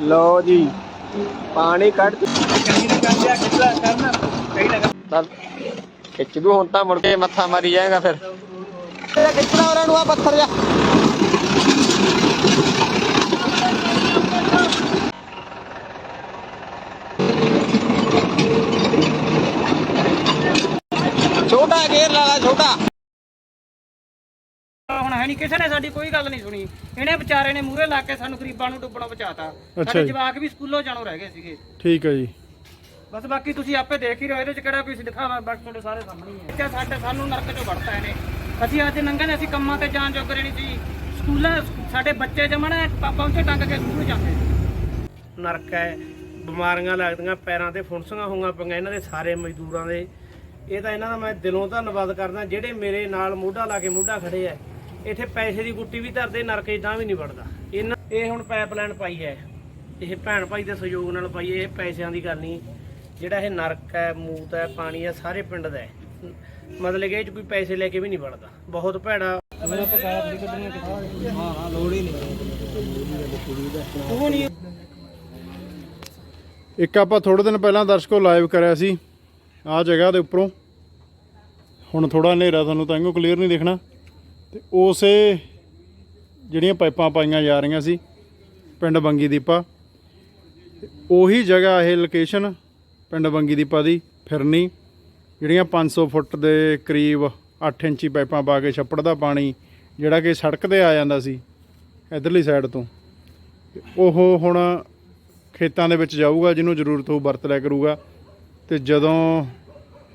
ਲਓ ਜੀ, ਪਾਣੀ ਕੱਢ ਚੱਲ ਖਿੱਚ ਦੂ ਹੁਣ ਤਾਂ ਮੁੜ ਕੇ ਮੱਥਾ ਮਾਰੀ ਜਾਏਗਾ ਫਿਰ। ਖਿੱਚਣਾ ਉਹਨਾਂ ਨੂੰ ਆ ਪੱਥਰ ਜਾ ਛੋਟਾ ਗੇਰ ਲਾ, ਛੋਟਾ। ਹੁਣ ਹੈ ਨਹੀਂ ਕਿਸੇ ਨੇ ਸਾਡੀ ਕੋਈ ਗੱਲ ਨਹੀਂ ਸੁਣੀ। ਇਹਨੇ ਵਿਚਾਰੇ ਨੇ ਮੂਹਰੇ ਲਾ ਕੇ ਸਾਨੂੰ ਗਰੀਬਾਂ ਨੂੰ ਡੁੱਬਣੋਂ ਬਚਾਤਾ ਅੱਛਾ ਸਾਡੇ ਜੀ। ਜਵਾਕ ਵੀ ਸਕੂਲੋਂ ਜਾਣੋਂ ਰਹਿ ਗਏ ਸੀਗੇ। ਠੀਕ ਹੈ ਜੀ। ਬਸ ਬਾਕੀ ਤੁਸੀਂ ਆਪੇ ਦੇਖ ਹੀ ਰਹੇ ਹੋ ਇਹਦੇ ਚ ਕਿਹੜਾ ਕੋਈ ਦਿਖਾਵਾ ਬਸ ਤੁਹਾਡੇ ਸਾਰੇ ਸਾਹਮਣੇ ਹੀ ਹੈ। ਕਿ ਸਾਡੇ ਸਾਨੂੰ ਨਰਕ ਚੋਂ ਵੜਤਾ ਇਹਨੇ। ਅਸੀਂ ਅੱਜ ਨੰਗੇ ਅਸੀਂ ਕੰਮਾਂ ਤੇ ਜਾਣ ਜੋਗਰੇ ਨਹੀਂ ਸੀ। ਸਕੂਲਾਂ ਸਾਡੇ ਬੱਚੇ ਜਮਣ ਪਹੁੰਚੇ ਟੰਗ ਕੇ ਸਕੂਲ ਜਾਂਦੇ ਨਰਕ ਹੈ ਬਿਮਾਰੀਆਂ ਲੱਗਦੀਆਂ ਪੈਰਾਂ ਤੇ ਫੁੰਸੀਆਂ ਹੋਈਆਂ ਪਈਆਂ ਇਹਨਾਂ ਦੇ ਸਾਰੇ ਮਜ਼ਦੂਰਾਂ ਦੇ। ਇਹ ਤਾਂ ਇਹਨਾਂ ਦਾ ਮੈਂ ਦਿਲੋਂ ਧੰਨਵਾਦ ਕਰਦਾ ਜਿਹੜੇ ਮੇਰੇ ਨਾਲ ਮੋਢਾ ਲਾ ਕੇ ਮੋਢਾ ਖੜੇ ਆ। ਇੱਥੇ ਪੈਸੇ ਦੀ ਗੁੱਟੀ ਵੀ ਧਰਦੇ ਨਰਕ ਇਦਾਂ ਵੀ ਨਹੀਂ ਵੜਦਾ। ਇਹਨਾਂ ਇਹ ਹੁਣ ਪਾਈਪਲਾਈਨ ਪਾਈ ਹੈ। ਇਹ ਭੈਣ ਭਾਈ ਦੇ ਸਹਿਯੋਗ ਨਾਲ ਪਾਈ ਇਹ ਪੈਸਿਆਂ ਦੀ ਗੱਲ ਨਹੀਂ। ਜਿਹੜਾ ਇਹ ਨਰਕ ਹੈ ਮੂਤ ਹੈ ਪਾਣੀ ਹੈ ਸਾਰੇ ਪਿੰਡ ਦਾ ਹੈ। ਮਤਲਬ ਕਿ ਇਹ ਚ ਕੋਈ ਪੈਸੇ ਲੈ ਕੇ ਵੀ ਨਹੀਂ ਵੜਦਾ। ਬਹੁਤ ਭੈੜਾ ਹਾਂ ਹਾਂ ਲੋੜ ਹੀ ਨਹੀਂ। ਉਹ ਨਹੀਂ ਇੱਕ ਆਪਾਂ ਥੋੜੇ ਦਿਨ ਪਹਿਲਾਂ ਦਰਸ਼ਕੋ ਲਾਈਵ ਕਰਿਆ ਸੀ। ਆਹ ਜਗ੍ਹਾ ਦੇ ਉੱਪਰੋਂ। ਹੁਣ ਥੋੜਾ ਹਨੇਰਾ ਤੁਹਾਨੂੰ ਤਾਂ ਇਹਨੂੰ ਕਲੀਅਰ ਨਹੀਂ ਦਿਖਣਾ। ਤੇ ਉਸੇ ਜਿਹੜੀਆਂ ਪਾਈਪਾਂ ਪਾਈਆਂ ਜਾ ਰਹੀਆਂ ਸੀ, ਪਿੰਡ ਬੰਗੀ ਦੀਪਾ ਉਹੀ ਜਗ੍ਹਾ ਇਹ ਲੋਕੇਸ਼ਨ ਪਿੰਡ ਬੰਗੀ ਦੀਪਾ ਦੀ ਫਿਰਨੀ, ਜਿਹੜੀਆਂ 500 ਫੁੱਟ ਦੇ ਕਰੀਬ 8 ਇੰਚੀ ਪਾਈਪਾਂ ਪਾ ਕੇ ਛੱਪੜ ਦਾ ਪਾਣੀ, ਜਿਹੜਾ ਕਿ ਸੜਕ ਤੇ ਆ ਜਾਂਦਾ ਸੀ, ਇਧਰਲੀ ਸਾਈਡ ਤੋਂ। ਉਹ ਹੁਣ ਖੇਤਾਂ ਦੇ ਵਿੱਚ ਜਾਊਗਾ, ਜਿਹਨੂੰ ਜ਼ਰੂਰਤ ਹੋਊ ਵਰਤ ਲਿਆ ਕਰੂਗਾ। ਤੇ ਜਦੋਂ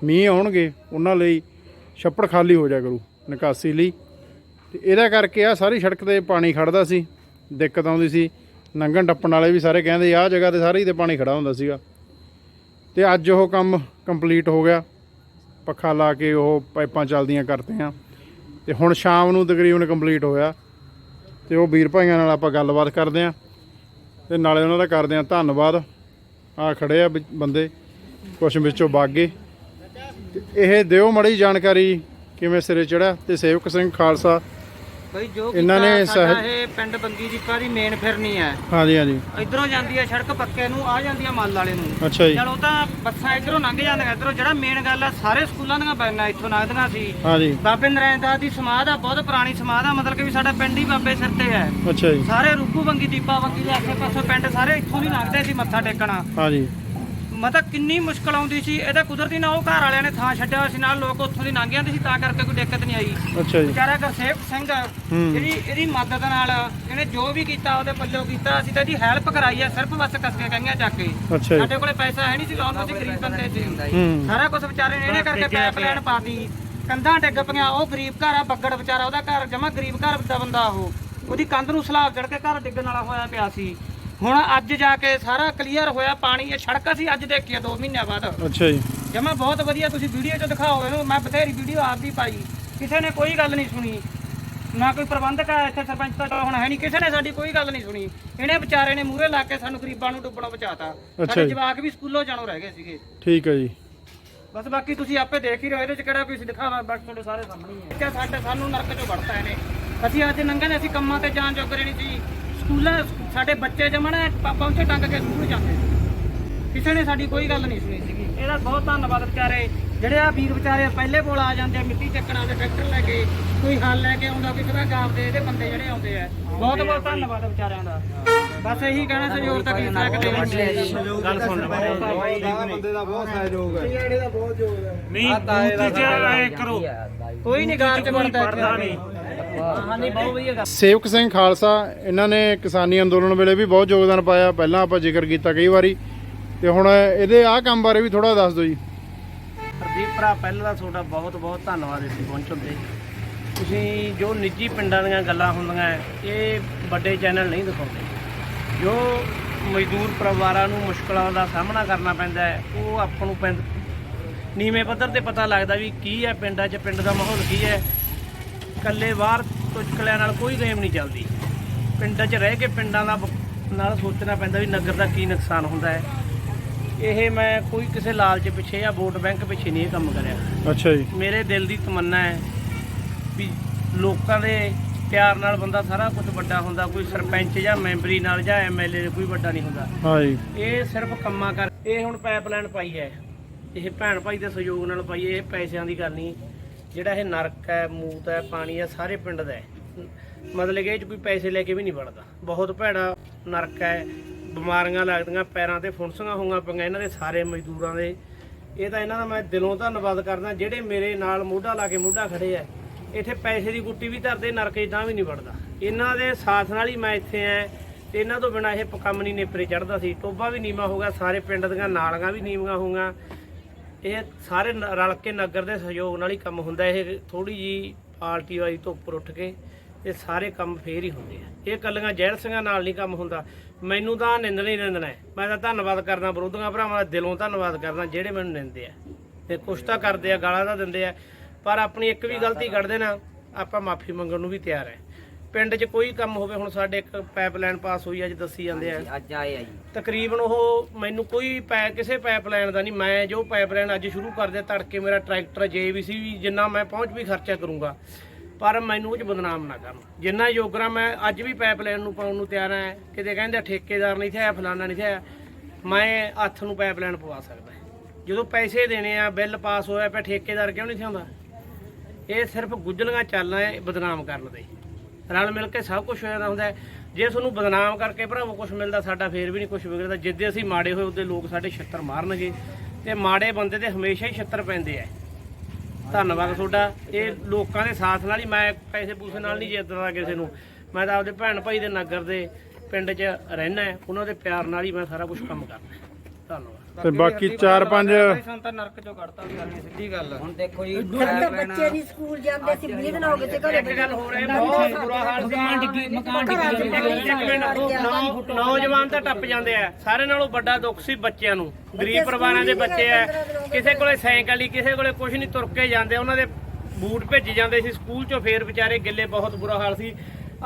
ਮੀਂਹ ਆਉਣਗੇ, ਉਹਨਾਂ ਲਈ ਛੱਪੜ ਖਾਲੀ ਹੋ ਜਾ ਕਰੂ, ਨਿਕਾਸੀ ਲਈ। ਤੇ ਇਹਦਾ ਕਰਕੇ ਆ ਸਾਰੀ ਸੜਕ ਤੇ ਪਾਣੀ ਖੜਦਾ ਸੀ, ਦਿੱਕਤ ਆਉਂਦੀ ਸੀ। ਨੰਗਣ ਟੱਪਣ ਵਾਲੇ ਵੀ ਸਾਰੇ ਕਹਿੰਦੇ ਆਹ ਜਗ੍ਹਾ ਤੇ ਸਾਰੇ ਤੇ ਪਾਣੀ ਖੜਾ ਹੁੰਦਾ ਸੀਗਾ। ਤੇ ਅੱਜ ਉਹ ਕੰਮ ਕੰਪਲੀਟ ਹੋ ਗਿਆ। ਪੱਖਾ ਲਾ ਕੇ ਉਹ ਪਾਈਪਾਂ ਚੱਲਦੀਆਂ ਕਰਤੇ ਆ ਤੇ ਹੁਣ ਸ਼ਾਮ ਨੂੰ ਤਕਰੀਬਨ ਕੰਪਲੀਟ ਹੋਇਆ। ਤੇ ਉਹ ਵੀਰ ਭਾਈਆਂ ਨਾਲ ਆਪਾਂ ਗੱਲਬਾਤ ਕਰਦੇ ਆ ਤੇ ਨਾਲੇ ਉਹਨਾਂ ਦਾ ਕਰਦੇ ਆ ਧੰਨਵਾਦ। ਆ ਖੜੇ ਆ ਵਿੱਚ ਬੰਦੇ, ਕੁਛ ਵਿੱਚੋਂ ਬਾਗੇ। ਤੇ ਇਹ ਦਿਓ ਮੜੀ ਜਾਣਕਾਰੀ, ਕਿਵੇਂ ਸਿਰੇ ਚੜਿਆ ਤੇ ਸੇਵਕ ਸਿੰਘ ਖਾਲਸਾ ਬਈ ਜੋ ਇਹਨਾਂ ਨੇ ਸਾਡਾ ਇਹ ਪਿੰਡ ਬੰਗੀ ਦੀਪਾ ਦੀ ਮੇਨ ਫਿਰਨੀ ਹੈ। ਹਾਂਜੀ ਹਾਂਜੀ। ਇਧਰੋਂ ਜਾਂਦੀ ਹੈ ਸੜਕ ਪੱਕੇ ਨੂੰ ਆ ਜਾਂਦੀ ਹੈ ਮੱਲ ਵਾਲੇ ਨੂੰ। ਅੱਛਾ ਜੀ। ਚਲੋ ਤਾਂ ਬੱਸਾਂ ਇਧਰੋਂ ਲੰਘ ਜਾਂਦੀਆਂ ਇਧਰੋਂ ਜਿਹੜਾ ਮੇਨ ਗੱਲ ਆ ਸਾਰੇ ਸਕੂਲਾਂ ਦੀਆਂ ਬੈਨਾਂ ਇੱਥੋਂ ਲੰਘਦੀਆਂ ਸੀ। ਹਾਂਜੀ। ਬਾਬੇ ਨਰੈਣ ਦਾਸ ਦੀ ਸਮਾਧ ਆ ਬਹੁਤ ਪੁਰਾਣੀ ਸਮਾਧ ਆ ਮਤਲਬ ਕਿ ਵੀ ਸਾਡਾ ਪਿੰਡ ਹੀ ਬਾਬੇ ਸਿਰ ਤੇ ਹੈ। ਅੱਛਾ ਜੀ। ਸਾਰੇ ਰੂਪੂ ਬੰਗੀ ਦੀਪਾ ਬੰਗੀ ਦੇ ਆਸੇ ਪਾਸੇ ਪਿੰਡ ਸਾਰੇ ਇੱਥੋਂ ਦੀ ਲੰਘਦੇ ਸੀ ਮੱਥਾ ਟੇਕਣਾ। ਹਾਂਜੀ। ਮਤਲਬ ਕਿੰਨੀ ਮੁਸ਼ਕਲ ਆਉਂਦੀ ਸੀ ਇਹਦਾ ਕੁਦਰਤੀ ਨਾਲ ਉਹ ਘਰ ਵਾਲਿਆਂ ਨੇ ਥਾਂ ਛੱਡਿਆ ਹੋਇਆ ਸੀ ਨਾਲ ਲੋਕ ਉੱਥੋਂ ਦੀ ਲੰਘ ਜਾਂਦੇ ਸੀ ਤਾਂ ਕਰਕੇ ਕੋਈ ਦਿੱਕਤ ਨਹੀਂ ਆਈ। ਅੱਛਾ ਜੀ। ਵਿਚਾਰਾ ਸਿੰਘ ਹੂੰ। ਇਹਦੀ ਮਦਦ ਨਾਲ ਇਹਨੇ ਜੋ ਵੀ ਕੀਤਾ ਉਹਦੇ ਪੱਲੋਂ ਕੀਤਾ ਅਸੀਂ ਤਾਂ ਇਹਦੀ ਹੈਲਪ ਕਰਾਈ ਆ ਸਿਰਫ ਬਸ ਕਸਕੇ ਕਹੀਆਂ ਚੱਕ ਕੇ। ਅੱਛਾ ਸਾਡੇ ਕੋਲੇ ਪੈਸਾ ਹੈ ਨਹੀਂ ਸੀ ਲਾਉਣ ਨੂੰ ਅਸੀਂ ਗਰੀਬ ਬੰਦੇ ਸੀ। ਹੂੰ। ਸਾਰਾ ਕੁਝ ਵਿਚਾਰੇ ਨੇ ਇਹਨੇ ਕਰਕੇ ਪਾਈਪਲਾਈਨ ਪਾਤੀ। ਕੰਧਾਂ ਡਿੱਗ ਪਈਆਂ ਉਹ ਗਰੀਬ ਘਰ ਆ ਬੱਗੜ ਵਿਚਾਰਾ ਉਹਦਾ ਘਰ ਜਮਾ ਗਰੀਬ ਘਰ ਦਾ ਬੰਦਾ ਉਹ। ਉਹਦੀ ਕੰਧ ਨੂੰ ਸਲਾਬ ਚੜ ਕੇ ਘਰ ਡਿੱਗਣ ਵਾਲਾ ਹੋਇਆ ਪਿਆ ਸੀ। ਹੁਣ ਅੱਜ ਜਾ ਕੇ ਸਾਰਾ ਕਲੀਅਰ ਹੋਇਆ ਪਾਣੀ ਇਹ ਸੜਕ ਅਸੀਂ ਅੱਜ ਦੇਖੀ ਆ 2 ਮਹੀਨਿਆਂ ਬਾਅਦ। ਅੱਛਾ ਜੀ। ਜਮਾ ਬਹੁਤ ਵਧੀਆ ਤੁਸੀਂ ਵੀਡੀਓ 'ਚ ਦਿਖਾਓ ਇਹਨੂੰ ਮੈਂ ਬਥੇਰੀ ਵੀਡੀਓ ਆਪ ਵੀ ਪਾਈ। ਕਿਸੇ ਨੇ ਕੋਈ ਗੱਲ ਨਹੀਂ ਸੁਣੀ। ਨਾ ਕੋਈ ਪ੍ਰਬੰਧਕ ਆ ਇੱਥੇ ਸਰਪੰਚ ਤਾਂ ਹੁਣ ਹੈ ਨਹੀਂ ਕਿਸੇ ਨੇ ਸਾਡੀ ਕੋਈ ਗੱਲ ਨਹੀਂ ਸੁਣੀ। ਇਹਨੇ ਵਿਚਾਰੇ ਨੇ ਮੂਹਰੇ ਲਾ ਕੇ ਸਾਨੂੰ ਗਰੀਬਾਂ ਨੂੰ ਡੁੱਬਣੋਂ ਬਚਾਤਾ। ਸਾਡੇ। ਜਵਾਕ ਵੀ ਸਕੂਲੋਂ ਜਾਣੋਂ ਰਹਿ ਗਏ ਸੀਗੇ। ਠੀਕ ਹੈ ਜੀ। ਬਸ ਬਾਕੀ ਤੁਸੀਂ ਆਪੇ ਦੇਖ ਹੀ ਰਹੇ ਹੋ ਇਹਦੇ 'ਚ ਕਿਹੜਾ ਕੋਈ ਦਿਖਾਵਾ ਬਸ ਤੁਹਾਡੇ ਸਾਰੇ ਸਾਹਮਣੇ ਹੀ ਹੈ। ਕਿ ਸਾਡੇ ਸਾਨੂੰ ਨਰਕ 'ਚੋਂ ਵੜਤਾ ਇਹਨੇ। ਅਸੀਂ ਅੱਜ ਨੰਗੇ ਅਸੀਂ ਕੰਮਾਂ ਤੇ ਜਾਣ ਜੋਗਰੇ ਨਹੀਂ ਸੀ। ਸਕੂਲਾਂ ਸਾਡੇ ਬੱਚੇ ਜਮਣ ਪਹੁੰਚੇ ਟੰਗ ਕੇ ਸਕੂਲ ਜਾਂਦੇ ਕਿਸੇ ਨੇ ਸਾਡੀ ਕੋਈ ਗੱਲ ਨਹੀਂ ਸੁਣੀ ਸੀਗੀ। ਇਹਦਾ ਬਹੁਤ ਧੰਨਵਾਦ ਵਿਚਾਰੇ। ਜਿਹੜੇ ਆ ਵੀਰ ਵਿਚਾਰੇ ਪਹਿਲੇ ਕੋਲ ਆ ਜਾਂਦੇ ਮਿੱਟੀ ਚੱਕਣਾ ਦੇ ਟਰੈਕਟਰ ਲੈ ਕੇ ਕੋਈ ਹੱਲ ਲੈ ਕੇ ਆਉਂਦਾ ਕਿਸੇ ਦਾ ਗਾਂਵ ਦੇ ਇਹਦੇ ਬੰਦੇ ਜਿਹੜੇ ਆਉਂਦੇ ਆ। ਬਹੁਤ ਬਹੁਤ ਧੰਨਵਾਦ ਵਿਚਾਰਿਆਂ ਦਾ। ਬਸ ਇਹੀ ਕਹਿਣਾ ਸਹਿਯੋਗ ਤਾਂ ਕੀ ਸਕਦੇ ਗੱਲ ਸੁਣ ਲਓ ਬੰਦੇ ਦਾ ਬਹੁਤ ਸਹਿਯੋਗ ਹੈ। ਨਹੀਂ ਬੂਥ ਚ ਕਰੋ। ਕੋਈ ਨਹੀਂ ਗਾਲ ਚ ਬਣਦਾ ਨਹੀਂ। ਹਾਂ ਨਹੀਂ ਬਹੁਤ ਵਧੀਆ ਗੱਲ ਸੇਵਕ ਸਿੰਘ ਖਾਲਸਾ ਇਹਨਾਂ ਨੇ ਕਿਸਾਨੀ ਅੰਦੋਲਨ ਵੇਲੇ ਵੀ ਬਹੁਤ ਯੋਗਦਾਨ ਪਾਇਆ। ਪਹਿਲਾਂ ਆਪਾਂ ਜ਼ਿਕਰ ਕੀਤਾ ਕਈ ਵਾਰੀ। ਤੇ ਹੁਣ ਇਹਦੇ ਆਹ ਕੰਮ ਬਾਰੇ ਵੀ ਥੋੜਾ ਦੱਸ ਦਿਓ ਜੀ। ਹਰਦੀਪ ਭਰਾ ਪਹਿਲਾਂ ਦਾ ਤੁਹਾਡਾ ਬਹੁਤ ਬਹੁਤ ਧੰਨਵਾਦ ਇੱਥੇ ਪਹੁੰਚਣ ਤੇ। ਤੁਸੀਂ ਜੋ ਨਿੱਜੀ ਪਿੰਡਾਂ ਦੀਆਂ ਗੱਲਾਂ ਹੁੰਦੀਆਂ ਇਹ ਵੱਡੇ ਚੈਨਲ ਨਹੀਂ ਦਿਖਾਉਂਦੇ। ਜੋ ਮਜ਼ਦੂਰ ਪਰਿਵਾਰਾਂ ਨੂੰ ਮੁਸ਼ਕਲਾਂ ਦਾ ਸਾਹਮਣਾ ਕਰਨਾ ਪੈਂਦਾ ਹੈ ਉਹ ਆਪਾਂ ਨੂੰ ਪਿੰਡ ਨੀਵੇਂ ਪੱਧਰ ਤੇ ਪਤਾ ਲੱਗਦਾ ਵੀ ਕੀ ਹੈ ਪਿੰਡਾਂ 'ਚ ਪਿੰਡ ਦਾ ਮਾਹੌਲ ਕੀ ਹੈ। ਇਕੱਲੇ ਬਾਹਰ ਤੁਚਕਲਿਆਂ ਨਾਲ ਕੋਈ ਗੇਮ ਨਹੀਂ ਚੱਲਦੀ। ਪਿੰਡਾਂ 'ਚ ਰਹਿ ਕੇ ਪਿੰਡਾਂ ਦਾ ਨਾਲ ਸੋਚਣਾ ਪੈਂਦਾ ਵੀ ਨਗਰ ਦਾ ਕੀ ਨੁਕਸਾਨ ਹੁੰਦਾ ਹੈ। ਇਹ ਮੈਂ ਕੋਈ ਕਿਸੇ ਲਾਲਚ ਪਿੱਛੇ ਜਾਂ ਵੋਟ ਬੈਂਕ ਪਿੱਛੇ ਨਹੀਂ ਇਹ ਕੰਮ ਕਰਿਆ। ਅੱਛਾ ਜੀ। ਮੇਰੇ ਦਿਲ ਦੀ ਤਮੰਨਾ ਹੈ ਵੀ ਲੋਕਾਂ ਦੇ ਪਿਆਰ ਨਾਲ ਬੰਦਾ ਸਾਰਾ ਕੁਝ ਵੱਡਾ ਹੁੰਦਾ ਕੋਈ ਸਰਪੰਚ ਜਾਂ ਮੈਂਬਰੀ ਨਾਲ ਜਾਂ ਐਮਐਲਏ ਕੋਈ ਵੱਡਾ ਨਹੀਂ ਹੁੰਦਾ। ਹਾਂ ਜੀ। ਇਹ ਸਿਰਫ ਕੰਮਾਂ ਕਰ ਇਹ ਹੁਣ ਪਾਈਪਲਾਈਨ ਪਾਈ ਹੈ। ਇਹ ਭੈਣ ਭਾਈ ਦੇ ਸਹਿਯੋਗ ਨਾਲ ਪਾਈ ਇਹ ਪੈਸਿਆਂ ਦੀ ਗੱਲ ਨਹੀਂ। ਜਿਹੜਾ ਇਹ ਨਰਕ ਹੈ, ਮੂਤ ਹੈ, ਪਾਣੀ ਹੈ, ਸਾਰੇ ਪਿੰਡ ਦਾ ਹੈ। ਮਤਲਬ ਕਿ ਇਹ ਚ ਕੋਈ ਪੈਸੇ ਲੈ ਕੇ ਵੀ ਨਹੀਂ ਵੜਦਾ। ਬਹੁਤ ਭੈੜਾ ਨਰਕ ਹੈ, ਬਿਮਾਰੀਆਂ ਲੱਗਦੀਆਂ, ਪੈਰਾਂ ਤੇ ਫੁੰਸੀਆਂ ਹੋਈਆਂ ਪਈਆਂ ਇਹਨਾਂ ਦੇ ਸਾਰੇ ਮਜ਼ਦੂਰਾਂ ਦੇ। ਇਹ ਤਾਂ ਇਹਨਾਂ ਦਾ ਮੈਂ ਦਿਲੋਂ ਧੰਨਵਾਦ ਕਰਦਾ, ਜਿਹੜੇ ਮੇਰੇ ਨਾਲ ਮੋਢਾ ਲਾ ਕੇ ਮੋਢਾ ਖੜੇ ਆ, ਇੱਥੇ ਪੈਸੇ ਦੀ ਗੁੱਟੀ ਵੀ ਧਰਦੇ, ਨਰਕ ਇਦਾਂ ਵੀ ਨਹੀਂ ਵੜਦਾ। ਇਹਨਾਂ ਦੇ ਸਾਥ ਨਾਲ ਹੀ ਮੈਂ ਇੱਥੇ ਆ ਤੇ ਇਹਨਾਂ ਤੋਂ ਬਿਨਾ ਇਹ ਕੰਮ ਨਹੀਂ ਨੇਪਰੇ ਚੜਦਾ ਸੀ। ਟੋਬਾ ਵੀ ਨੀਵਾ ਹੋ ਗਿਆ, ਸਾਰੇ ਪਿੰਡ ਦੀਆਂ ਨਾਲੀਆਂ ਵੀ ਨੀਵੀਆਂ ਹੋਈਆਂ ਇਹ ਸਾਰੇ ਨ- ਰਲ ਕੇ ਨਗਰ ਦੇ ਸਹਿਯੋਗ ਨਾਲ ਹੀ ਕੰਮ ਹੁੰਦਾ। ਇਹ ਥੋੜੀ ਜੀ ਪਾਰਟੀ ਵਾਈ ਤੋਂ ਉੱਪਰ ਉੱਠ ਕੇ ਇਹ ਸਾਰੇ ਕੰਮ ਫੇਰ ਹੀ ਹੁੰਦੇ ਆ। ਇਹ ਕੱਲੀਆਂ ਜੈਲ ਸਿੰਘਾਂ ਨਾਲ ਨਹੀਂ ਕੰਮ ਹੁੰਦਾ। ਮੈਨੂੰ ਤਾਂ ਨਿੰਦਣਾ ਹੀ ਨਿੰਦਣਾ ਹੈ। ਮੈਂ ਤਾਂ ਧੰਨਵਾਦ ਕਰਦਾ ਵਿਰੋਧੀਆਂ ਭਰਾਵਾਂ ਦਾ ਦਿਲੋਂ ਧੰਨਵਾਦ ਕਰਦਾ ਜਿਹੜੇ ਮੈਨੂੰ ਨਿੰਦਦੇ ਆ। ਤੇ ਕੁਛ ਤਾਂ ਕਰਦੇ ਆ ਗਾਲਾਂ ਤਾਂ ਦਿੰਦੇ ਆ। ਪਰ ਆਪਣੀ ਇੱਕ ਵੀ ਗਲਤੀ ਕੱਢਦੇ ਨਾ ਆਪਾਂ ਮਾਫੀ ਮੰਗਣ ਨੂੰ ਵੀ ਤਿਆਰ ਹੈ ਪਿੰਡ 'ਚ ਕੋਈ ਕੰਮ ਹੋਵੇ ਹੁਣ ਸਾਡੇ ਇੱਕ ਪਾਈਪਲਾਈਨ ਪਾਸ ਹੋਈ ਅੱਜ ਦੱਸੀ ਜਾਂਦੇ ਆ। ਅੱਜ ਆਏ ਆ ਜੀ। ਤਕਰੀਬਨ ਉਹ ਮੈਨੂੰ ਕੋਈ ਪੈ ਕਿਸੇ ਪਾਈਪਲਾਈਨ ਦਾ ਨਹੀਂ ਮੈਂ ਜੋ ਪਾਈਪਲਾਈਨ ਅੱਜ ਸ਼ੁਰੂ ਕਰ ਦਿਆ ਤੜਕੇ ਮੇਰਾ ਟਰੈਕਟਰ ਜੇਬੀਸੀ ਵੀ ਜਿੰਨਾ ਮੈਂ ਪਹੁੰਚ ਵੀ ਖਰਚਾ ਕਰੂੰਗਾ। ਪਰ ਮੈਨੂੰ ਉਹ ਚ ਬਦਨਾਮ ਨਾ ਕਰਨ। ਜਿੰਨਾ ਯੋਗਰਾ ਮੈਂ ਅੱਜ ਵੀ ਪਾਈਪਲਾਈਨ ਨੂੰ ਪਾਉਣ ਨੂੰ ਤਿਆਰ ਹਾਂ। ਕਿਤੇ ਕਹਿੰਦੇ ਆ ਠੇਕੇਦਾਰ ਨਹੀਂ ਥਿਆ ਫਲਾਨਾ ਨਹੀਂ ਥਿਆ ਮੈਂ ਹੱਥ ਨੂੰ ਪਾਈਪਲਾਈਨ ਪਵਾ ਸਕਦਾ ਜਦੋਂ ਪੈਸੇ ਦੇਣੇ ਆ ਬਿੱਲ ਪਾਸ ਹੋਇਆ ਪਿਆ ਠੇਕੇਦਾਰ ਕਿਉਂ ਨਹੀਂ ਥਿਆਉਂਦਾ? ਇਹ ਸਿਰਫ ਗੁੱਜਲੀਆਂ ਚਾਲਾਂ ਹੈ ਬਦਨਾਮ ਕਰਨ ਦੇ। ਰਲ ਮਿਲ ਕੇ ਸਭ ਕੁਝ ਹੋਇਆ ਹੁੰਦਾ ਜੇ ਤੁਹਾਨੂੰ ਬਦਨਾਮ ਕਰਕੇ ਭਰਾਵੋ ਕੁਝ ਮਿਲਦਾ, ਸਾਡਾ ਫੇਰ ਵੀ ਨਹੀਂ ਕੁਝ ਵਿਗੜਦਾ। ਜਿੱਦੇ ਅਸੀਂ ਮਾੜੇ ਹੋਏ ਉਹਦੇ ਲੋਕ ਸਾਡੇ ਛਿੱਤਰ ਮਾਰਨਗੇ। ਤੇ ਮਾੜੇ ਬੰਦੇ ਤੇ ਹਮੇਸ਼ਾ ਹੀ ਛਿੱਤਰ ਪੈਂਦੇ ਆ। ਧੰਨਵਾਦ ਤੁਹਾਡਾ। ਇਹ ਲੋਕਾਂ ਦੇ ਸਾਥ ਨਾਲ ਹੀ ਮੈਂ ਪੈਸੇ ਪੂਸੇ ਨਾਲ ਨਹੀਂ ਜਿੱਤਦਾ ਕਿਸੇ ਨੂੰ। ਮੈਂ ਤਾਂ ਆਪਦੇ ਭੈਣ ਭਾਈ ਦੇ ਨਗਰ ਦੇ ਪਿੰਡ 'ਚ ਰਹਿਣਾ ਉਹਨਾਂ ਦੇ ਪਿਆਰ ਨਾਲ ਹੀ ਮੈਂ ਸਾਰਾ ਕੁਝ ਕੰਮ ਕਰਦਾ ਧੰਨਵਾਦ। ਤੇ ਬਾਕੀ ਚਾਰ ਪੰਜ ਸੰਤ ਨਰਕ ਚੋਂ ਕੱਢਤਾ ਵੀ ਗੱਲ ਸਿੱਧੀ ਗੱਲ। ਹੁਣ ਦੇਖੋ ਜੀ ਸਾਡੇ ਬੱਚੇ ਨਹੀਂ ਸਕੂਲ ਜਾਂਦੇ ਸੀ 20 ਦਿਨ ਹੋ ਗਏ ਤੇ ਘਰੇ। ਇੱਕ ਗੱਲ ਹੋ ਰਹੀ ਬਹੁਤ ਬੁਰਾ ਹਾਲ ਸੀ। ਮਕਾਨ ਡਿੱਗੀ ਮਕਾਨ ਡਿੱਗੀ ਨੌਜਵਾਨ ਤਾਂ ਟੱਪ ਜਾਂਦੇ ਆ। ਸਾਰੇ ਨਾਲੋਂ ਵੱਡਾ ਦੁੱਖ ਸੀ ਬੱਚਿਆਂ ਨੂੰ। ਗਰੀਬ ਪਰਿਵਾਰਾਂ ਦੇ ਬੱਚੇ ਆ। ਕਿਸੇ ਕੋਲੇ ਸਾਈਕਲ ਹੀ ਕਿਸੇ ਕੋਲੇ ਕੁਝ ਨਹੀਂ ਤੁਰ ਕੇ ਜਾਂਦੇ। ਉਹਨਾਂ ਦੇ ਬੂਟ ਭੇਜ ਜਾਂਦੇ ਸੀ। ਸਕੂਲ ਚੋਂ ਫੇਰ ਵਿਚਾਰੇ ਗਿੱਲੇ ਬਹੁਤ ਬੁਰਾ ਹਾਲ ਸੀ।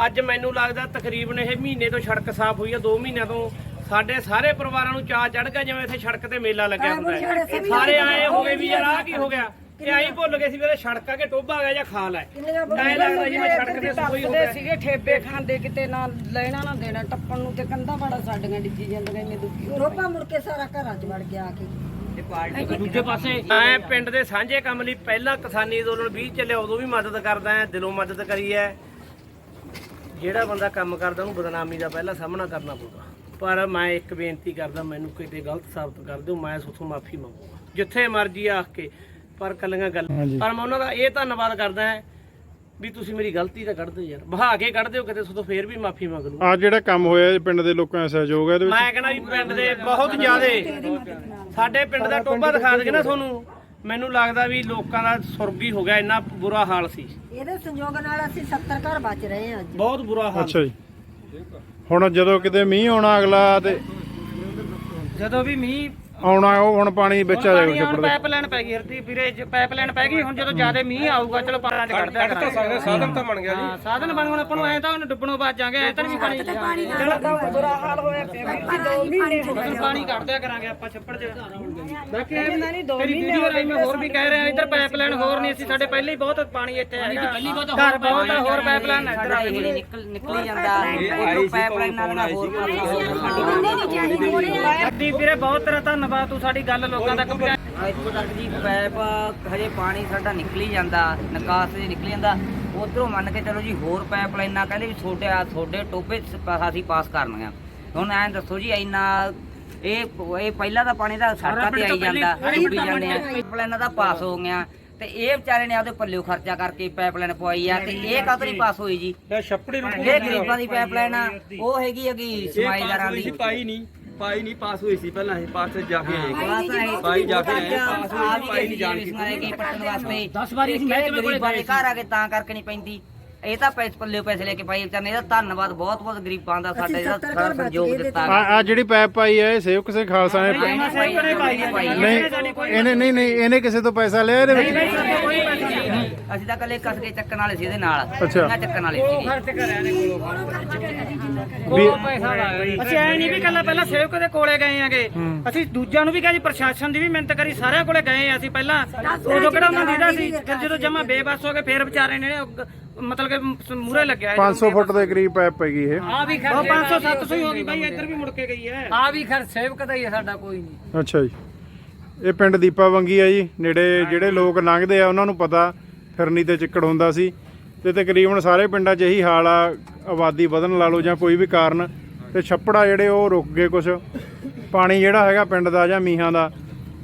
ਅੱਜ ਮੈਨੂੰ ਲੱਗਦਾ ਤਕਰੀਬਨ ਇਹ ਮਹੀਨੇ ਤੋਂ ਸੜਕ ਸਾਫ਼ ਹੋਈ ਆ। 2 ਮਹੀਨਿਆਂ ਤੋਂ ਸਾਡੇ ਸਾਰੇ ਪਰਿਵਾਰਾਂ ਨੂੰ ਚਾਹ ਚੜ ਗਿਆ ਜਿਵੇਂ ਇੱਥੇ ਸੜਕ ਤੇ ਮੇਲਾ ਲੱਗਿਆ ਹੁੰਦਾ ਹੈ। ਸਾਰੇ ਆਏ ਹੋ ਗਏ ਵੀ ਯਾਰ ਆਹ ਕੀ ਹੋ ਗਿਆ? ਇਹ ਆਈ ਭੁੱਲ ਗਏ ਸੀ ਵੀ ਸੜਕ ਆ ਕੇ ਟੋਭਾ ਆ ਗਿਆ ਜਾਂ ਖਾਲ ਹੈ ਐ ਲੱਗਦਾ ਜਿਵੇਂ ਸੜਕ ਤੇ ਸੋਈ ਹੋ। ਗਿਆ ਸੀਗੇ ਠੇਬੇ ਖਾਂਦੇ ਕਿਤੇ ਨਾ ਲੈਣਾ ਨਾ ਦੇਣਾ ਟੱਪਣ ਨੂੰ ਤੇ ਕੰਧਾਂ ਬੜਾ ਸਾਡੀਆਂ ਡਿੱਗੀ ਜਾਂਦੀਆਂ ਇੰਨੇ ਦੁਖੀ ਰੋਪਾ ਮੁੜ ਕੇ ਸਾਰਾ ਘਰਾਂ 'ਚ ਵੜ ਗਿਆ ਆ ਕੇ। ਦੂਜੇ ਪਾਸੇ ਮੈਂ ਪਿੰਡ ਦੇ ਸਾਂਝੇ ਕੰਮ ਲਈ ਪਹਿਲਾਂ ਕਿਸਾਨੀ ਅੰਦੋਲਨ 20 ਚੱਲਿਆ ਉਦੋਂ ਵੀ ਮਦਦ ਕਰਦਾ ਹਾਂ ਦਿਲੋਂ ਮਦਦ ਕਰੀ ਹੈ। ਜਿਹੜਾ ਬੰਦਾ ਕੰਮ ਕਰਦਾ ਉਹਨੂੰ ਬਦਨਾਮੀ ਦਾ ਪਹਿਲਾਂ ਸਾਹਮਣਾ ਕਰਨਾ ਪਊਗਾ। ਪਰ ਮੈਂ ਇੱਕ ਬੇਨਤੀ ਕਰਦਾ ਮੈਨੂੰ ਕਿਤੇ ਗਲਤ ਸਾਬਤ ਕਰ ਦਿਓ ਮੈਂ ਉਥੋਂ ਮਾਫੀ ਮੰਗੂਗਾ। ਜਿੱਥੇ ਮਰਜ਼ੀ ਆਖ ਕੇ ਪਰ ਕੱਲੀਆਂ ਗੱਲ। ਪਰ ਮੈਂ ਉਹਨਾਂ ਦਾ ਇਹ ਧੰਨਵਾਦ ਕਰਦਾ ਹਾਂ ਵੀ ਤੁਸੀਂ ਮੇਰੀ ਗਲਤੀ ਤਾਂ ਕੱਢ ਦਿਓ ਯਾਰ। ਬਹਾ ਕੇ ਕੱਢ ਦਿਓ ਕਿਤੇ ਸੋਥੋਂ ਫੇਰ ਵੀ ਮਾਫੀ ਮੰਗ ਲੂ ਆ ਜਿਹੜਾ ਕੰਮ ਹੋਇਆ ਇਹ ਪਿੰਡ ਦੇ ਲੋਕਾਂ ਦਾ ਸਹਿਯੋਗ ਹੈ ਇਹਦੇ ਵਿੱਚ ਮੈਂ ਕਹਿੰਦਾ ਵੀ ਪਿੰਡ ਦੇ ਬਹੁਤ ਜ਼ਿਆਦੇ ਸਾਡੇ ਪਿੰਡ ਦਾ ਟੋਭਾ ਦਿਖਾ ਦੇਗੇ ਨਾ ਤੁਹਾਨੂੰ। ਮੈਨੂੰ ਲੱਗਦਾ ਵੀ ਲੋਕਾਂ ਦਾ ਸੁਰਗੀ ਹੋ ਗਿਆ ਇੰਨਾ ਬੁਰਾ ਹਾਲ ਸੀ। ਇਹਦੇ ਸੰਯੋਗ ਨਾਲ ਅਸੀਂ 70 ਘਰ ਬਚ ਰਹੇ ਹਾਂ ਅੱਜ। ਬਹੁਤ ਬੁਰਾ ਹਾਲ ਅੱਛਾ ਜੀ। ਹੁਣ ਜਦੋਂ ਕਿਤੇ ਮੀਂਹ ਆਉਣਾ ਅਗਲਾ ਤੇ ਜਦੋਂ ਵੀ ਮੀਂਹ ਆਉਣਾ ਉਹ ਹੁਣ ਪਾਣੀ ਵਿੱਚ ਆ ਜਾਏਗਾ ਛੱਪੜ ਦੇ। ਪਾਈਪਲਾਈਨ ਪੈ ਗਈ ਹਰਦੀ ਵੀਰੇ ਜੇ ਪਾਈਪਲਾਈਨ ਪੈ ਗਈ ਹੁਣ ਜਦੋਂ ਜ਼ਿਆਦਾ ਮੀਂਹ ਆਊਗਾ ਚਲੋ ਪਾਰਾਂ ਚ ਕੱਢ ਦਿਆ ਕਰਾਂਗੇ। ਸਾਧਨ ਤਾਂ ਬਣ ਗਿਆ ਜੀ। ਹਾਂ ਸਾਧਨ ਬਣ ਹੁਣ ਆਪਾਂ ਨੂੰ ਐ ਤਾਂ ਹੁਣ ਡੁੱਬਣੋਂ ਬਚ ਜਾਾਂਗੇ ਐ ਤਾਂ ਨਹੀਂ ਪਾਣੀ ਬੁਰਾ ਹਾਲ ਹੋਇਆ ਪਿਆ ਵੀ ਦੋ ਮਹੀਨੇ ਹੋ ਹੁਣ ਪਾਣੀ ਕੱਢ ਦਿਆ ਕਰਾਂਗੇ ਆਪਾਂ ਛੱਪੜ ਚ। ਬਾਕੀ ਨਹੀਂ ਦੋ ਤੇਰੀ ਵੀਡੀਓ ਰਾਹੀਂ ਮੈਂ ਹੋਰ ਵੀ ਕਹਿ ਰਿਹਾ ਇੱਧਰ ਪਾਈਪਲਾਈਨ ਹੋਰ ਨਹੀਂ ਸੀ ਸਾਡੇ ਪਹਿਲੇ ਹੀ ਬਹੁਤ ਪਾਣੀ ਇੱਥੇ ਹੈਗਾ। ਘਰ ਬਹੁਤ ਆ, ਹੋਰ ਪਾਈਪਲਾਈਨ ਇੱਧਰ ਆ ਸਾਡੇ ਨਿਕਲ ਨਿਕਲੀ ਜਾਂਦਾ। ਉਧਰੋਂ ਪਾਈਪਲਾਈਨ ਨਾਲ। ਹੋਰ ਅੱਡੀ ਵੀਰੇ ਬਹੁਤ ਤੇਰਾ ਧੰਨਵਾਦ ਤੂੰ ਸਾਡੀ ਗੱਲ ਲੋਕਾਂ ਤੱਕ ਪਹੁੰਚਾਈ ਇੱਥੋਂ ਤੱਕ ਜੀ ਪੈਪ ਹਜੇ ਪਾਣੀ ਸਾਡਾ ਨਿਕਲੀ ਜਾਂਦਾ ਨਿਕਾਸ ਜੇ ਨਿਕਲੀ ਜਾਂਦਾ। ਉਧਰੋਂ ਮੰਨ ਕੇ ਚਲੋ ਜੀ ਹੋਰ ਪਾਈਪਲਾਈਨਾਂ ਕਹਿੰਦੇ ਵੀ ਛੋਟੇ ਆ ਛੋਟੇ ਟੋਪੇ ਅਸੀਂ ਪਾਸ ਕਰਨੀਆਂ। ਹੁਣ ਐਂ ਦੱਸੋ ਜੀ ਇੰਨਾ ਇਹ ਇਹ ਪਹਿਲਾਂ ਤਾਂ ਪਾਣੀ ਦਾ ਸੜਕਾਂ ਤੇ ਆਈ ਜਾਂਦਾ ਡੁੱਬੀ ਜਾਂਦੇ ਆ। ਪਾਈਪਲਾਈਨਾਂ ਦਾ ਪਾਸ ਹੋ ਗਿਆ ਤੇ ਇਹ ਵਿਚਾਰੇ ਨੇ ਆਪਦੇ ਪੱਲਿਓ ਖਰਚਾ ਕਰਕੇ ਪਾਈਪਲਾਈਨ ਪਵਾਈ ਆ ਤੇ ਇਹ ਕਦੋਂ ਨਹੀਂ ਪਾਸ ਹੋਈ ਜੀ? ਛੱਪੜੀ ਇਹ ਗਰੀਬਾਂ ਦੀ ਪਾਈਪਲਾਈਨ ਆ ਉਹ ਹੈਗੀ ਹੈਗੀ ਸਮਾਈਦਾਰਾਂ ਦੀ। ਪਾਈ ਨਹੀਂ। ਪਾਈ ਨਹੀਂ ਪਾਸ ਹੋਈ ਸੀ ਪਹਿਲਾਂ ਇਹ ਪਾਸ ਜਾ ਕੇ ਆਏ ਪਾਈ ਜਾ ਕੇ ਆਏ, ਪਾਸ ਹੋਈ ਸੀ, ਪਾਈ ਨਹੀਂ ਜਾਣ ਕੀਤੀ ਪੱਟਣ ਵਾਸਤੇ 10 ਵਾਰੀ ਅਸੀਂ ਮਹਿਕਮੇ ਕੋਲੇ ਗਏ ਘਰ ਆ ਕੇ ਤਾਂ ਕਰਕੇ ਨਹੀਂ ਪੈਂਦੀ ਇਹ ਤਾਂ ਪੈਸੇ ਪੱਲੇ ਪੈਸੇ ਲੈ ਕੇ ਪਾਈ ਵਿਚਾਰੇ ਇਹਦਾ ਧੰਨਵਾਦ ਬਹੁਤ ਬਹੁਤ ਗਰੀਬਾਂ ਦਾ ਸਾਡੇ ਜਿਹੜਾ ਸਾਰਾ ਸਹਿਯੋਗ ਦਿੱਤਾ ਆ ਆ ਜਿਹੜੀ ਪੈਪ ਪਾਈ ਹੈ ਇਹ ਸੇਵ ਕਿਸੇ ਖਾਲਸਾ ਨੇ ਪਾਈ- ਨਹੀਂ ਇਹਨੇ ਨਹੀਂ ਨਹੀਂ ਇਹਨੇ ਕਿਸੇ ਤੋਂ ਪੈਸਾ ਲਿਆ ਇਹਦੇ ਵਿੱਚ ਅਸੀਂ ਤਾਂ ਕੱਲੇ ਕਸਕੇ ਚੱਕਣ ਵਾਲੇ ਸੀ ਇਹਦੇ ਨਾਲ। ਅੱਛਾ। ਇਹਨਾਂ ਚੱਕਣ ਵਾਲੇ ਸੀ ਵੀ ਅਸੀਂ ਐ ਨਹੀਂ ਵੀ ਕੱਲਾ ਪਹਿਲਾਂ ਸੇਵਕ ਦੇ ਕੋਲੇ ਗਏ ਆਗੇ ਅਸੀਂ ਦੂਜਿਆਂ ਨੂੰ ਵੀ ਕਿਹਾ ਜੀ ਪ੍ਰਸ਼ਾਸਨ ਦੀ ਵੀ ਮਿਹਨਤ ਕਰੀ ਸਾਰਿਆਂ ਕੋਲੇ ਗਏ ਆ। ਅਸੀਂ ਪਹਿਲਾਂ ਉਦੋਂ ਕਿਹੜਾ ਉਹਨਾਂ ਦੀਦਾ ਸੀ? ਫਿਰ ਜਦੋਂ ਜਮਾ ਬੇਬਸ ਹੋ ਗਏ ਫੇਰ ਵਿਚਾਰੇ ਨੇ ਮਤਲਬ ਕਿ ਮੂਰੇ ਲੱਗਿਆ 500 ਫੁੱਟ ਦੇ ਕਰੀਬ ਪਾਈਪ ਪੈ ਗਈ ਇਹ। ਆ ਵੀ ਖਰ 500 700 ਹੀ ਹੋ ਗਈ ਬਾਈ ਇੱਧਰ ਵੀ ਮੁੜ ਕੇ ਗਈ ਹੈ। ਆ ਵੀ ਖਰ ਸੇਵਕ ਦਾ ਹੀ ਹੈ ਸਾਡਾ ਕੋਈ ਨਹੀਂ। ਅੱਛਾ ਜੀ। ਇਹ ਪਿੰਡ ਦੀਪਾ ਵੰਗੀ ਆ ਜੀ। ਨੇੜੇ ਜਿਹੜੇ ਲੋਕ ਲੰਘਦੇ ਆ ਉਹਨਾਂ ਨੂੰ ਪਤਾ ਫਿਰਨੀ ਤੇ ਚਿੱਕੜ ਹੁੰਦਾ ਸੀ ਤੇ ਤਕਰੀਬਨ ਸਾਰੇ ਪਿੰਡਾਂ 'ਚ ਇਹੀ ਹਾਲ ਆ, ਆਬਾਦੀ ਵਧਣ ਲਾ ਲਓ ਜਾਂ ਕੋਈ ਵੀ ਕਾਰਨ, ਤੇ ਛੱਪੜਾ ਜਿਹੜੇ ਉਹ ਰੁਕ ਗਏ ਕੁਛ। ਪਾਣੀ ਜਿਹੜਾ ਹੈਗਾ ਪਿੰਡ ਦਾ ਜਾਂ ਮੀਹਾਂ ਦਾ,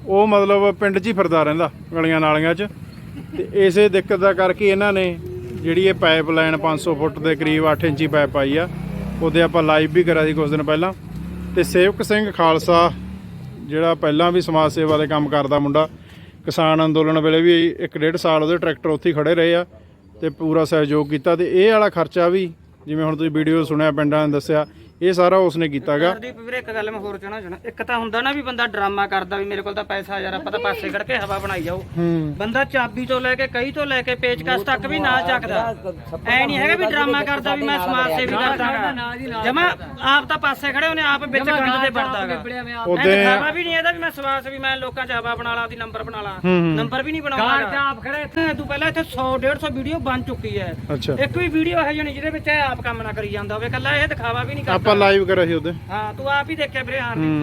ਉਹ ਮਤਲਬ ਪਿੰਡ 'ਚ ਹੀ ਫਿਰਦਾ ਰਹਿੰਦਾ ਗਲੀਆਂ ਨਾਲੀਆਂ 'ਚ। ਤੇ ਇਸੇ ਦਿੱਕਤ ਦਾ ਕਰਕੇ ਇਹਨਾਂ ਨੇ ਜਿਹੜੀ ਇਹ ਪਾਈਪ ਲਾਈਨ 500 ਫੁੱਟ ਦੇ ਕਰੀਬ 8 ਇੰਚੀ ਪਾਈਪ ਪਾਈ ਆ, ਉਹਦੇ ਆਪਾਂ ਲਾਈਵ ਵੀ ਕਰਿਆ ਸੀ ਕੁਝ ਦਿਨ ਪਹਿਲਾਂ। ਤੇ ਸੇਵਕ ਸਿੰਘ ਖਾਲਸਾ, ਜਿਹੜਾ ਪਹਿਲਾਂ ਵੀ ਸਮਾਜ ਸੇਵਾ ਦੇ ਕੰਮ ਕਰਦਾ ਮੁੰਡਾ ਕਿਸਾਨ ਅੰਦੋਲਨ ਵੇਲੇ ਵੀ ਇੱਕ ਡੇਢ ਸਾਲ ਉਹਦੇ ਟਰੈਕਟਰ ਉੱਥੇ ਹੀ ਖੜੇ ਰਹੇ ਆ ਤੇ ਪੂਰਾ ਸਹਿਯੋਗ ਕੀਤਾ ਤੇ ਇਹ ਵਾਲਾ ਖਰਚਾ ਵੀ ਜਿਵੇਂ ਹੁਣ ਤੁਸੀਂ ਵੀਡੀਓ ਸੁਣਿਆ ਪਿੰਡਾਂ ਨੇ ਦੱਸਿਆ ਇਹ ਸਾਰਾ ਉਸਨੇ ਕੀਤਾਗਾ। ਹਰਦੀਪ ਵੀਰੇ ਇੱਕ ਗੱਲ ਮੈਂ ਹੋਰ ਕਹਿਣਾ ਚਾਹਣਾ ਇੱਕ ਤਾਂ ਹੁੰਦਾ ਨਾ ਵੀ ਬੰਦਾ ਡਰਾਮਾ ਕਰਦਾ ਵੀ ਮੇਰੇ ਕੋਲ ਤਾਂ ਪੈਸਾ ਯਾਰ ਆਪਾਂ ਤਾਂ ਪਾਸੇ ਕੱਢ ਕੇ ਹਵਾ ਬਣਾਈ ਜਾਓ। ਹੂੰ। ਬੰਦਾ ਚਾਬੀ ਤੋਂ ਲੈ ਕੇ ਕਈ ਤੋਂ ਲੈ ਕੇ ਪੇਚਕਸ ਤੱਕ ਵੀ ਨਾਲ ਚੱਕਦਾ। ਐ ਨਹੀਂ ਹੈਗਾ ਵੀ ਡਰਾਮਾ ਕਰਦਾ ਵੀ ਮੈਂ ਸਮਾਜ ਸੇਵੀ ਕਰਦਾਗਾ ਜਮਾ ਆਪ ਤਾਂ ਪਾਸੇ ਖੜੇ ਉਹਨੇ ਆਪ ਵਿੱਚ ਕੰਧ ਤੇ ਵੜਦਾਗਾ ਉਹਦੇ ਦਿਖਾਵਾ ਵੀ ਨਹੀਂ ਇਹਦਾ ਵੀ ਮੈਂ ਸਮਾਜ ਸੇਵੀ ਮੈਂ ਲੋਕਾਂ 'ਚ ਹਵਾ ਬਣਾ ਲਾ ਦੀ ਨੰਬਰ ਬਣਾ ਲਾ। ਨੰਬਰ ਵੀ ਨਹੀਂ ਬਣਾਉਂਦਾ ਆਪ ਖੜੇ। ਇੱਥੇ ਤੂੰ ਪਹਿਲਾਂ ਇੱਥੇ 100 150 ਵੀਡੀਓ ਬਣ ਚੁੱਕੀ ਹੈ ਅੱਛਾ। ਇੱਕ ਵੀ ਵੀਡੀਓ ਹੈ ਜਣੀ ਜਿਹਦੇ ਵਿੱਚ ਆਪ ਕੰਮ ਨਾ ਕਰੀ ਜਾਂਦਾ ਹੋਵੇ। ਕੱਲਾ ਇਹ ਦਿਖਾਵਾ ਵੀ ਨਹੀਂ ਕਰਦਾ। ਆਪਾਂ ਲਾਈਵ ਕਰਿਆ ਸੀ ਉਹਦੇ। ਹਾਂ ਤੂੰ ਆਪ ਹੀ ਦੇਖਿਆ ਵੀਰੇ ਹਾਂ। ਹੂੰ।